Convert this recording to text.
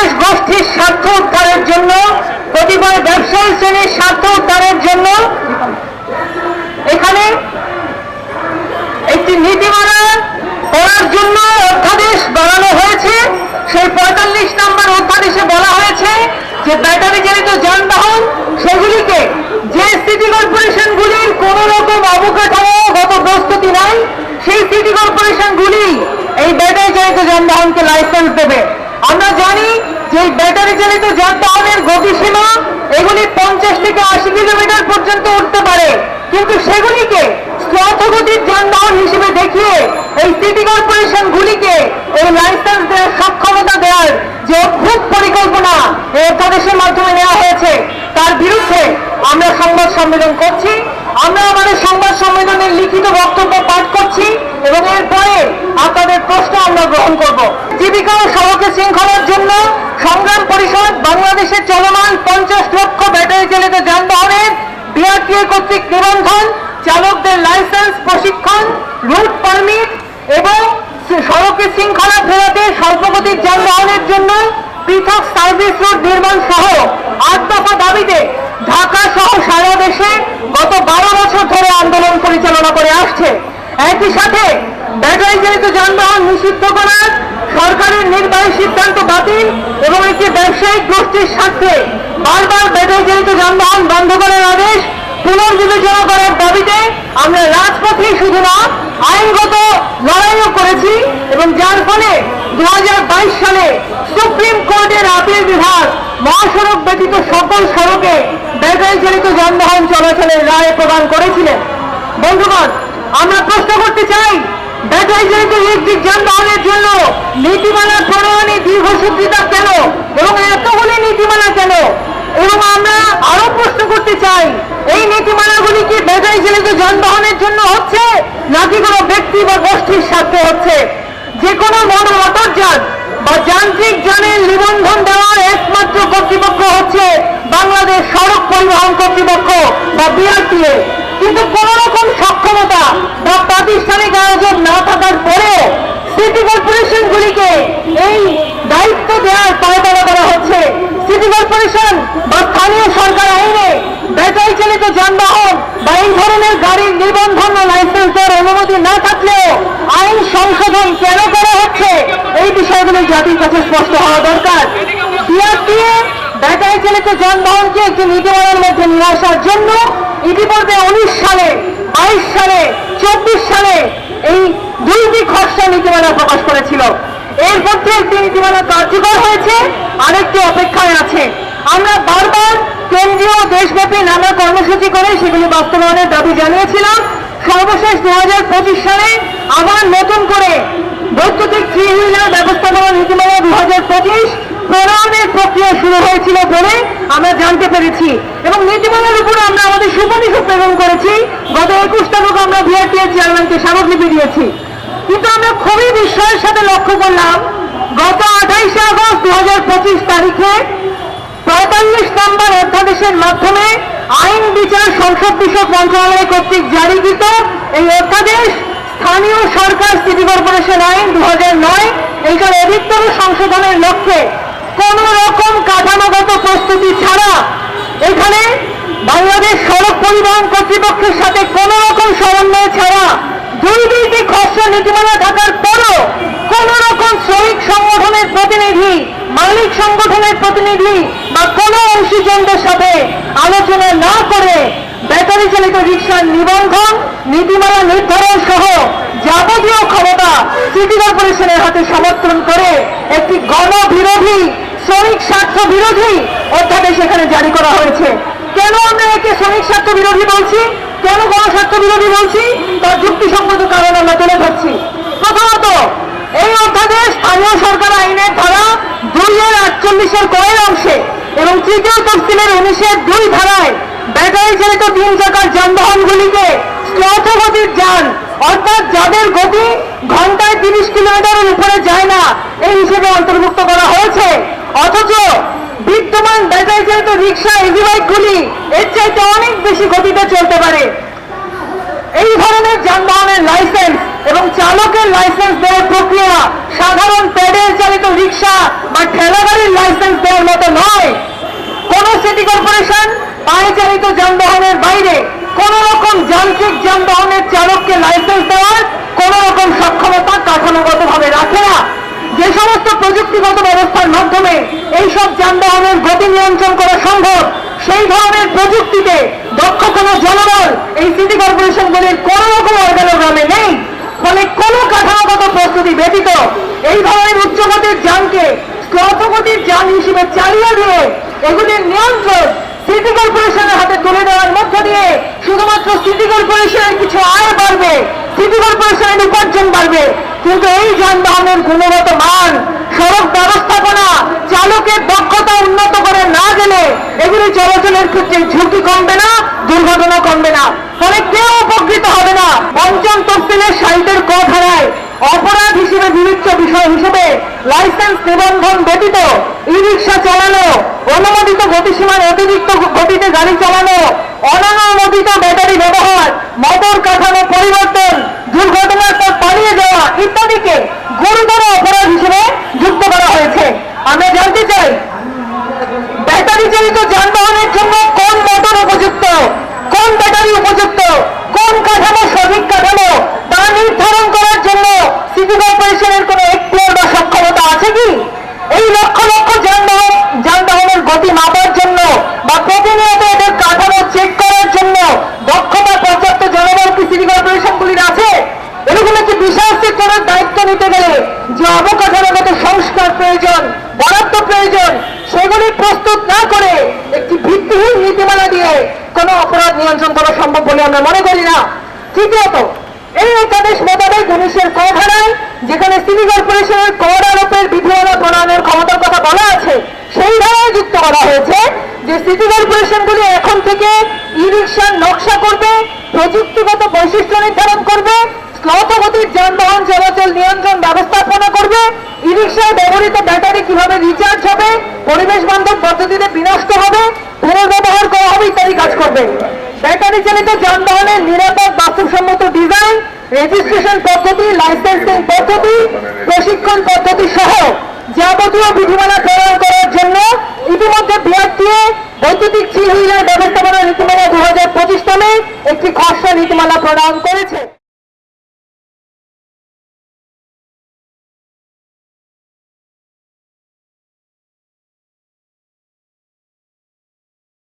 বিশেষ গোষ্ঠীর স্বার্থ উদ্ধারের জন্য, কতিপয় ব্যবসায়ী শ্রেণির স্বার্থ উদ্ধারের জন্য এখানে একটি নীতিমালা করার জন্য অধ্যাদেশ বাড়ানো হয়েছে। সেই পঁয়তাল্লিশ নম্বর অধ্যাদেশে বলা হয়েছে যে ব্যাটারি চালিত যানবাহন, সেগুলিকে যে সিটি কর্পোরেশনগুলির কোন রকম অবকাঠামোগত প্রস্তুতি নাই সেই সিটি কর্পোরেশনগুলি এই ব্যাটারি চালিত যানবাহনকে লাইসেন্স দেবে। যে ব্যাটারি চালিত যানবাহনের গতিসীমা এগুলি পঞ্চাশ থেকে আশি কিলোমিটার পর্যন্ত উঠতে পারে। কিন্তু সেগুলিকে স্লথগতির যানবাহন হিসেবে দেখিয়ে এই সিটি কর্পোরেশন গুলিকে এই লাইসেন্স দেওয়ার সক্ষমতা দেওয়ার যে অদ্ভুত পরিকল্পনা এই অধ্যাদেশের মাধ্যমে নেওয়া হয়েছে, তার বিরুদ্ধে আমরা সংবাদ সম্মেলন করছি। আমরা আমাদের সংবাদ সম্মেলনের লিখিত বক্তব্য পাঠ করছি এবং এরপরে আপনাদের প্রশ্ন আমরা গ্রহণ করব। জীবিকা ও সড়কে শৃঙ্খলার জন্য সংগ্রাম পরিষদ বাংলাদেশের চলমান পঞ্চাশ লক্ষ ব্যাটারি চালিত যানবাহনের বিআরটিএ কর্তৃক নিবন্ধন, চালকদের লাইসেন্স, প্রশিক্ষণ, রুট পারমিট এবং সড়কে শৃঙ্খলা ফেরাতে স্বল্পগতির যানবাহনের জন্য পৃথক সার্ভিস রোড নির্মাণ সহ আট দফা দাবিতে ঢাকা সহ সারা দেশে গত বারো বছর ধরে আন্দোলন পরিচালনা করে আসছে। একই সাথে ব্যাটারি চালিত যানবাহন নিষিদ্ধ করার সরকারের নির্বাহী সিদ্ধান্ত বাতিল এবং একটি ব্যবসায়িক গোষ্ঠীর স্বার্থে বারবার ব্যাটারি চালিত যানবাহন বন্ধ করার আদেশ পুনর্বিবেচনা করার দাবিতে আমরা রাজপথে শুধু না, আইনগত লড়াইও করেছি এবং যার ফলে দু হাজার বাইশ সালে সুপ্রিম কোর্টের আপিল বিভাগ মহাসড়ক ব্যতীত সকল সড়কে ব্যাটারি চালিত যানবাহন চলাচলের রায় প্রদান করেছিলেন। বন্ধুগণ, আমরা প্রশ্ন করতে চাই ব্যাটারি চালিত ইলেকট্রিক যানবাহনের জন্য নীতিমালা প্রণয়নে দীর্ঘসূত্রিতা কেন এবং এতগুলি নীতিমালা কেন? এবং আমরা আরও প্রশ্ন করতে চাই, এই নীতিমালাগুলি কি ব্যাটারি চালিত যানবাহনের জন্য হচ্ছে নাকি কোনো ব্যক্তি বা গোষ্ঠীর স্বার্থে হচ্ছে? যে কোনো মোটর মোটরযান বা যান্ত্রিক যানের নিবন্ধন দেওয়ার একমাত্র কর্তৃপক্ষ হচ্ছে বাংলাদেশ সড়ক পরিবহন কর্তৃপক্ষ বা বিআরটিএ। কিন্তু কোন রকম সক্ষমতা বা প্রাতিষ্ঠানিক আয়োজন না থাকার পরেও সিটি কর্পোরেশন গুলিকে এই দায়িত্ব দেওয়ার পায়তারা করা হচ্ছে। সিটি কর্পোরেশন বা স্থানীয় সরকার আইনে ব্যাটারি চালিত যানবাহন বা এই ধরনের গাড়ির নিবন্ধন ও লাইসেন্স দেওয়ার অনুমতি না থাকলেও আইন সংশোধন কেন বিষয়গুলো জাতির কাছে স্পষ্ট হওয়া দরকার। বিআরটিএ ব্যাটারি চালিত যানবাহনকে একটি নীতিমালার মধ্যে নিয়ে আসার জন্য। ইতিপূর্বে উনিশ সালে, বাইশ সালে, চব্বিশ সালে এই দুইটি খসড়া নীতিমালা প্রকাশ করেছিল। এর মধ্যে একটি নীতিমালা কার্যকর হয়েছে, আরেকটি অপেক্ষায় আছে। আমরা বারবার কেন্দ্রীয় দেশব্যাপী নানা কর্মসূচি করে সেগুলি বাস্তবায়নের দাবি জানিয়েছিলাম। সর্বশেষ দু হাজার পঁচিশ সালে আবার নতুন করে বৈদ্যুতিক হুইলার ব্যবস্থাপনা নীতিমালা দু হাজার পঁচিশ প্রণয়নের প্রক্রিয়া শুরু হয়েছিল বলে আমরা জানতে পেরেছি। এবং নীতিমালার উপরে আমরা আমাদের সুপারিশও প্রেরণ করেছি। গত একুশ তারিখ আমরা বিআরটিএ চেয়ারম্যানকে স্মারকলিপি দিয়েছি। কিন্তু আমরা খুবই বিস্ময়ের সাথে লক্ষ্য করলাম, গত আঠাইশে আগস্ট দু হাজার পঁচিশ তারিখে পঁয়তাল্লিশ নম্বর অধ্যাদেশের মাধ্যমে আইন বিচার সংসদ বিষয়ক মন্ত্রণালয় কর্তৃক জারিকৃত এই অধ্যাদেশ স্থানীয় সরকার সিটি কর্পোরেশন আইন দু হাজার নয়, এইটার অধিকতর সংশোধনের লক্ষ্যে কোন রকম কাঠামোগত প্রস্তুতি ছাড়া এখানে বাংলাদেশ সড়ক পরিবহন কর্তৃপক্ষের সাথে কোন রকম সমন্বয় ছাড়া দুই দুইটি খসড়া নীতিমালা থাকার পরও কোন রকম শ্রমিক সংগঠনের প্রতিনিধি, মালিক সংগঠনের প্রতিনিধি বা কোন অংশীজনদের সাথে আলোচনা না করে ব্যাটারি চালিত রিক্সার নিবন্ধন, নীতিমালা নির্ধারণ সহ সিটি কর্পোরেশনের হাতে সমর্থন করে একটি গণবিরোধী, শ্রমিক স্বার্থ বিরোধী অধ্যাদেশ এখানে জারি করা হয়েছে। কেন আমরা একে শ্রমিক স্বার্থ বিরোধী বলছি? কেন গণস্বার্থ বিরোধী বলছি? তার যুক্তিসঙ্গত কারণ আমরা তুলে ধরছি। প্রথমত, এই অধ্যাদেশ স্থানীয় সরকার আইনের ধারা দুই এর আটচল্লিশের কয়ের অংশে এবং তৃতীয় তফসিলের উনিশের দুই ধারায় ব্যাটারি চালিত তিন চাকার যানবাহনগুলিকে স্লথগতির যান অর্থাৎ যাদের গতি ঘন্টায় তিরিশ কিলোমিটারের উপরে যায় না, এই হিসেবে অন্তর্ভুক্ত করা হয়েছে। অথচ বিদ্যমান ব্যাটারি চালিত রিক্সা ইজি বাইকগুলি এর চাইতে অনেক বেশি গতিতে চলতে পারে। এই ধরনের যানবাহনের লাইসেন্স এবং চালকের লাইসেন্স দেওয়ার প্রক্রিয়া সাধারণ প্যাডেল চালিত রিক্সা বা ঠেলা গাড়ির লাইসেন্স দেওয়ার মতো নয়। কোন সিটি কর্পোরেশন পায়ে চালিত যানবাহনের বাইরে কোন রকম যান্ত্রিক যানবাহনের চালককে লাইসেন্স দেওয়ার কোন রকম সক্ষমতা কাঠামোগতভাবে রাখে না যে সমস্ত প্রযুক্তিগত ব্যবস্থার মাধ্যমে এইসব যানবাহনের গতি নিয়ন্ত্রণ করা সম্ভব। সেই ধরনের প্রযুক্তিতে দক্ষ কোনো জনবল এই সিটি কর্পোরেশনগুলির কোন রকম অর্গানোগ্রামে নেই। ফলে কোন কাঠামোগত প্রস্তুতি ব্যতীত এই ধরনের উচ্চগতির যানকে স্লথগতির যান হিসেবে চালিয়ে দিয়ে এগুলির নিয়ন্ত্রণ সিটি কর্পোরেশনের হাতে তুলে দেওয়ার মধ্য দিয়ে শুধুমাত্র সিটি কর্পোরেশনের কিছু আয় বাড়বে, সিটি কর্পোরেশনের উপার্জন বাড়বে। কিন্তু এই যানবাহনের গুণগত মান সড়ক ব্যবস্থাপনা চালকের দক্ষতা উন্নত করে না গেলে এগুলি চলাচলের ক্ষেত্রে ঝুঁকি কমবে না, দুর্ঘটনা কমবে না। ফলে কেউ উপকৃত হবে না। পঞ্চম তফসিলের সাহিত্যের ক ধারায় অপরাধ হিসেবে বিবেচ্য বিষয় হিসেবে লাইসেন্স নিবন্ধন ব্যতীত ই রিক্সা চালানো, অনুমোদিত গতিসীমার অতিরিক্ত গতিতে গাড়ি চালানো, অনানুমোদিত ব্যাটারি ব্যবহার, মোটর কাঠামো পরিবর্তন দুর্ঘটনার পর পালিয়ে যাওয়া ইত্যাদিকে গুরুতর অপরাধ হিসেবে হয়েছে। আমরা জানতে চাই, ব্যাটারি চালিত যানবাহনের জন্য কোন মোটর উপযুক্ত? কোন ব্যাটারি উপযুক্ত? কোন কাঠামো সঠিক কাঠামো? তা নির্ধারণ করার জন্য সিটি কর্পোরেশনের কোনো এক্সপ্লোর বা সক্ষমতা আছে কি? এই লক্ষ লক্ষ যানবাহন, যানবাহনের গতি মাপার জন্য বা প্রতিনিয়ত এদের কাঠামো চেক করার জন্য দক্ষতা পর্যাপ্ত জনবল কি সিটি কর্পোরেশনগুলির আছে? এরকম একটি বিশাল সেক্টরের দায়িত্ব নিতে গেলে যে অবকাঠামোগত প্রস্তুত না করে একটি ভিত্তিহীন নীতিমালা দিয়ে কোনো অপরাধ নিয়ন্ত্রণ করা সম্ভব বলে আমরা মনে করি না। তৃতীয়ত, এই একাদেশ মোতাবেক উনিশের ক ধারায় যেখানে সিটি কর্পোরেশনের কর আরোপের বিধিমালা প্রণয়নের ক্ষমতার কথা বলা আছে, সেই ধারায় যুক্ত করা হয়েছে যে সিটি কর্পোরেশনগুলি এখন থেকে ই রিক্সার নকশা করবে, প্রযুক্তিগত বৈশিষ্ট্য নির্ধারণ করবে স্লথগতির যানবাহন চলাচল নিয়ন্ত্রণ ব্যবস্থাপনা করবে ই রিক্সায় ব্যবহৃত ব্যাটারি কীভাবে রিচার্জ হবে, পরিবেশ বান্ধব পদ্ধতিতে বিনষ্ট হবে, পুনর্ব্যবহার করা হবে ইত্যাদি কাজ করবে। ব্যাটারি চালিত যানবাহনের নিরাপদ বাস্তবসম্মত ডিজাইন রেজিস্ট্রেশন পদ্ধতি লাইসেন্সিং পদ্ধতি, প্রশিক্ষণ পদ্ধতি সহ যাবতীয় বিধিমালা প্রণয়ন করার জন্য ইতিমধ্যে বিআরটিএ বৈদ্যুতিক হুইলার ব্যবস্থাপনা নীতিমালা দু হাজার পঁচিশ নামে একটি খসড়া নীতিমালা প্রণয়ন করেছে।